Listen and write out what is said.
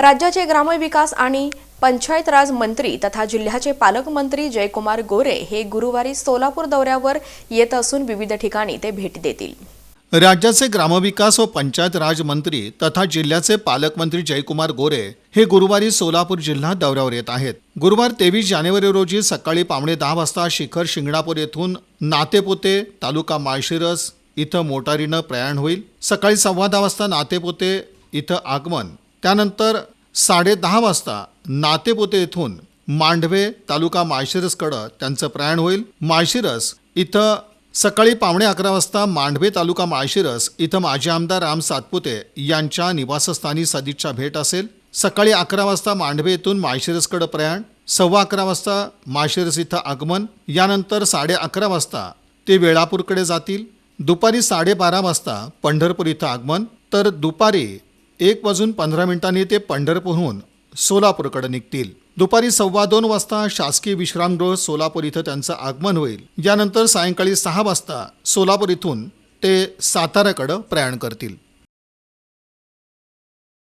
राज्याचे ग्रामविकास आणि पंचायत राज मंत्री तथा जिल्ह्याचे पालकमंत्री जयकुमार गोरे हे गुरुवारी सोलापूर दौऱ्यावर येत असून विविध ठिकाणी ते भेट देतील. राज्याचे ग्रामविकास व पंचायत राज मंत्री तथा जिल्ह्याचे पालकमंत्री जयकुमार गोरे हे गुरुवारी सोलापूर जिल्हा दौऱ्यावर येत आहेत. गुरुवार तेवीस जानेवारी रोजी सकाळी पावणे दहा वाजता शिखर शिंगणापूर येथून नातेपोते तालुका माळशिरस इथं मोटारीनं प्रयाण होईल. सकाळी सव्वा दहा वाजता नातेपोते इथं आगमन. त्यानंतर साडे दहा वाजता नातेपोते येथून मांडवे तालुका माळशिरसकडं त्यांचं प्रयाण होईल. माळशिरस इथं सकाळी पावणे अकरा वाजता मांडवे तालुका माळशिरस इथं माजी आमदार राम सातपुते यांच्या निवासस्थानी सदिच्छा भेट असेल. सकाळी अकरा वाजता मांडवे येथून माळशिरसकडं प्रयाण सव्वा अकरा वाजता माळशिरस इथं आगमन यानंतर साडे अकरा वाजता ते वेळापूरकडे जातील. दुपारी साडेबारा वाजता पंढरपूर इथं आगमन तर दुपारी एक वाजून पंधरा मिनिटांनी ते पंढरपूरहून सोलापूरकडे निघतील. दुपारी सव्वा दोन वाजता शासकीय विश्रामगृह सोलापूर इथं त्यांचं आगमन होईल. यानंतर सायंकाळी सहा वाजता सोलापूर इथून ते साताऱ्याकडं प्रयाण करतील.